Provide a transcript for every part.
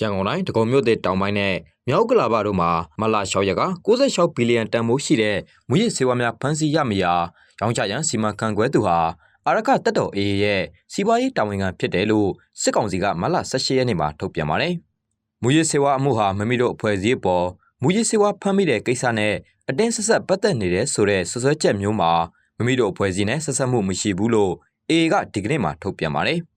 ရန်ကုန်တိုင်းဒဂုံမြို့သစ်တောင်ပိုင်းနဲ့မြောက်ကလာပတို့မှာမလ6ရက်က66ဘီလီယံတန်ဖိုးရှိတဲ့မူရစ်ဆေးဝါးများဖမ်းဆီးရမိရာရောင်းချရန်စီမံခန့်ခွဲသူဟာအာရခတက်တော်အေးရဲ့စီးပွားရေးတာဝန်ခံဖြစ်တယ်လို့စစ်ကောင်စီကမလ18ရက်နေ့မှာထုတ်ပြန်ပါတယ်။မူရစ်ဆေးဝါးအမှုဟာမမိတို့အဖွဲ့အစည်းအပေါ်မူရစ်ဆေးဝါးဖမ်းမိတဲ့ကိစ္စနဲ့အတင်းဆက်ဆက်ပတ်သက်နေတဲ့ဆိုတဲ့ဆွဆွဲချက်မျိုးမှာမမိတို့အဖွဲ့အစည်းနဲ့ဆက်ဆက်မှုမရှိဘူးလို့အေကဒီကနေ့မှာထုတ်ပြန်ပါတယ်။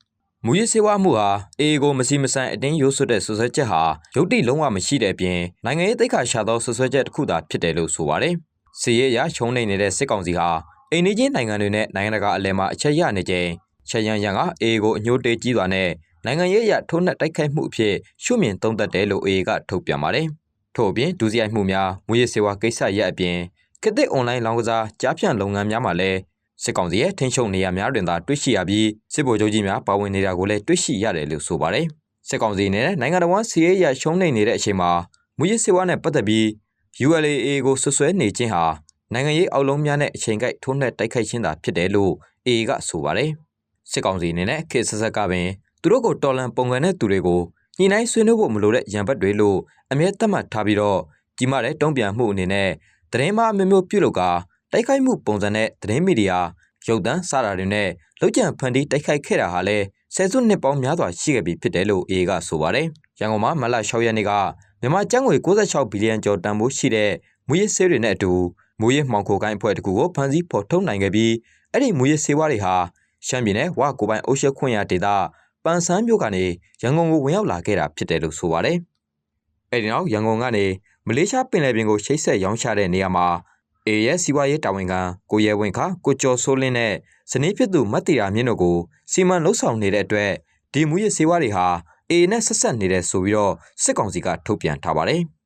မူရစ်စေဝါမှုဟာအေကိုမစီမဆိုင်အတင်းရိုးဆွတ်တဲ့ဆွဆွဲချက်ဟာရုပ်တိလုံးဝမရှိတဲ့အပြင်နိုင်ငံရေးတိတ်ခါရှာသောဆွဆွဲချက်တစ်ခုသာဖြစ်တယ်လို့ဆိုပါတယ်။စီရဲရချုံနေနေတဲ့စစ်ကောင်စီဟာအိန္ဒိချင်းနိုင်ငံတွေနဲ့နိုင်ငံတကာအလဲမှာအချက်ရနေချိန်ချက်ရန်ရန်ကအေကိုအညှိုးတေးကြီးစွာနဲ့နိုင်ငံရေးအရထိုးနှက်တိုက်ခိုက်မှုအဖြစ်ရှုမြင်သုံးသပ်တယ်လို့အေကထုတ်ပြန်ပါတယ်။ထို့အပြင်ဒုစရိုက်မှုများမူရစ်စေဝါကိစ္စရပ်အပြင်ကတစ်အွန်လိုင်းလောင်းကစားကြားဖြန့်လုပ်ငန်းများမှာလည်း စစ်ကောင်စီရဲ့ထိန်းချုပ်နေရများတွင်သာတွေ့ရှိရပြီးစစ်ဗိုလ်ချုပ်ကြီးများပါဝင်နေတာကိုလည်းတွေ့ရှိရတယ်လို့ဆိုပါတယ်။စစ်ကောင်စီအနေနဲ့နိုင်ငံတော်ဝန်စီရေးရရှုံးနေနေတဲ့အချိန်မှာမူရစ်စေဝါနဲ့ပတ်သက်ပြီး ULA ကိုဆွဆွဲနေခြင်းဟာနိုင်ငံရေးအောက်လုံးများနဲ့အချိန်ကိုက်ထိုးနှက်တိုက်ခိုက်ခြင်းသာဖြစ်တယ်လို့ AA ကဆိုပါတယ်။စစ်ကောင်စီအနေနဲ့ခေတ်ဆက်ဆက်ကပင်သူတို့ကိုတော်လန်ပုံကန်တဲ့သူတွေကိုညှိနှိုင်းဆွေးနွေးဖို့မလိုတဲ့ရန်ဘတ်တွေလို့အမြဲသတ်မှတ်ထားပြီးတော့ကြီးမားတဲ့တုံ့ပြန်မှုအနေနဲ့သတင်းမှအမျိုးမျိုးပြုတ်လောက်က တိုက်ခိုက်မှုပုံစံနဲ့သတင်းမီဒီယာရုပ်သံစတာတွေနဲ့လောက်ကျန်ဖန်တီးတိုက်ခိုက်ခဲ့တာဟာလည်းဆယ်စုနှစ်ပေါင်းများစွာရှိခဲ့ပြီဖြစ်တယ်လို့ AA ကဆိုပါတယ်။ရန်ကုန်မှာမလ6ရက်နေ့ကမြန်မာကျပ်ငွေ66ဘီလီယံကျော်တန်ဖိုးရှိတဲ့မူရစ်ဆေးတွေနဲ့အတူမူရစ်မှောင်ခိုကိုင်းအဖွဲ့တစ်ခုကိုဖမ်းဆီးဖော်ထုတ်နိုင်ခဲ့ပြီးအဲ့ဒီမူရစ်ဆေးဝါးတွေဟာရှမ်းပြည်နယ်ဝါကိုပိုင်အုပ်ရှက်ခွင့်ရဒေသပန်ဆန်းမြို့ကနေရန်ကုန်ကိုဝင်ရောက်လာခဲ့တာဖြစ်တယ်လို့ဆိုပါတယ်။အဲ့ဒီနောက်ရန်ကုန်ကနေမလေးရှားပင်လယ်ပြင်ကိုချိတ်ဆက်ရောင်းချတဲ့နေရာမှာ အေရဲ့စီးပွားရေးတာဝန်ခံကိုရဲဝင်းခကိုကျော်စိုးလင်းနဲ့ဇနီးဖြစ်သူမတ်တီရာမြင့်တို့ကိုစီမံလှုပ်ဆောင်နေတဲ့အတွက်ဒီမူရစ်စေဝါတွေဟာအေနဲ့ဆက်ဆက်နေတယ်ဆိုပြီးတော့စစ်ကောင်စီကထုတ်ပြန်ထားပါတယ်။